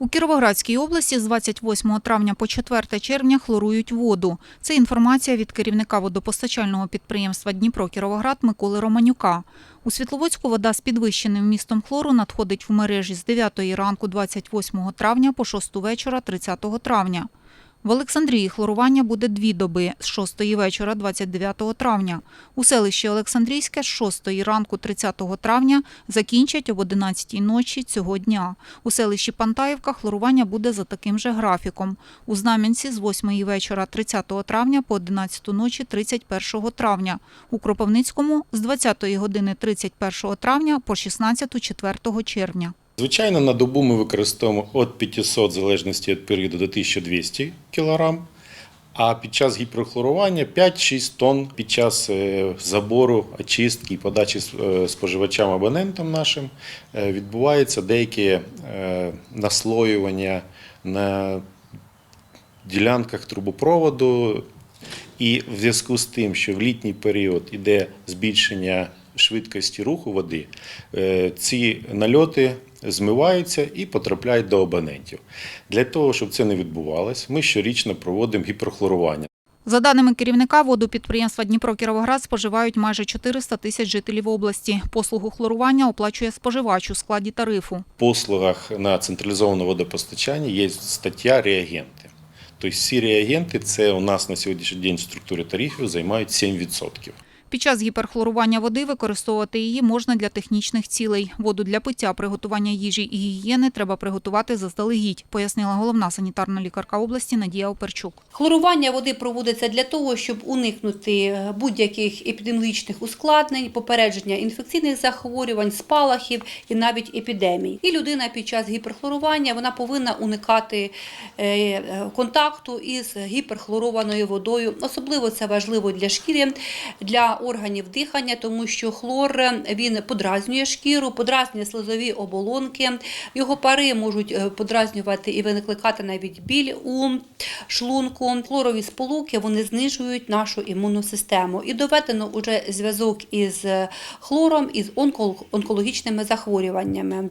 У Кіровоградській області з 28 травня по 4 червня хлорують воду. Це інформація від керівника водопостачального підприємства Дніпро Кіровоград Миколи Романюка. У Світловодську вода з підвищеним містом хлору надходить в мережі з 9 ранку 28 травня по 6 вечора 30 травня. В Олександрії хлорування буде дві доби з 6 вечора 29 травня. У селищі Олександрійське з 6 ранку 30 травня закінчать об 11 ночі цього дня. У селищі Пантаївка хлорування буде за таким же графіком. У Знам'янці з 8 вечора 30 травня по 11 ночі 31 травня. У Кропивницькому з 20 години 31 травня по 16 4 червня. Звичайно, на добу ми використовуємо від 500 в залежності від періоду до 1200 кг, а під час гіперхлорування 5-6 тонн під час е, забору, очистки і подачі е, споживачам абонентам нашим е, відбувається деяке е, наслоювання на ділянках трубопроводу. І в зв'язку з тим, що в літній період іде збільшення швидкості руху води, е, ці нальоти змиваються і потрапляють до абонентів. Для того, щоб це не відбувалось, ми щорічно проводимо гіперхлорування. За даними керівника, воду підприємства Дніпро Кіровоград споживають майже 400 тисяч жителів області. Послугу хлорування оплачує споживач у складі тарифу. В послугах на централізоване водопостачання є стаття реагенти. Тобто сірі агенти це у нас на сьогоднішній день в структурі тарифів займають 7%. Під час гіперхлорування води використовувати її можна для технічних цілей. Воду для пиття, приготування їжі і гігієни треба приготувати заздалегідь, пояснила головна санітарна лікарка області Надія Оперчук. Хлорування води проводиться для того, щоб уникнути будь-яких епідеміологічних ускладнень, попередження інфекційних захворювань, спалахів і навіть епідемій. І людина під час гіперхлорування вона повинна уникати е, контакту із гіперхлорованою водою. Особливо це важливо для шкіри, для органів дихання, тому що хлор е, він подразнює шкіру, подразнює слизові оболонки. Його пари можуть е, подразнювати і викликати навіть біль у шлунку. Хлорові сполуки вони знижують нашу імунну систему. І доведено уже зв'язок із хлором із онкологічними захворюваннями.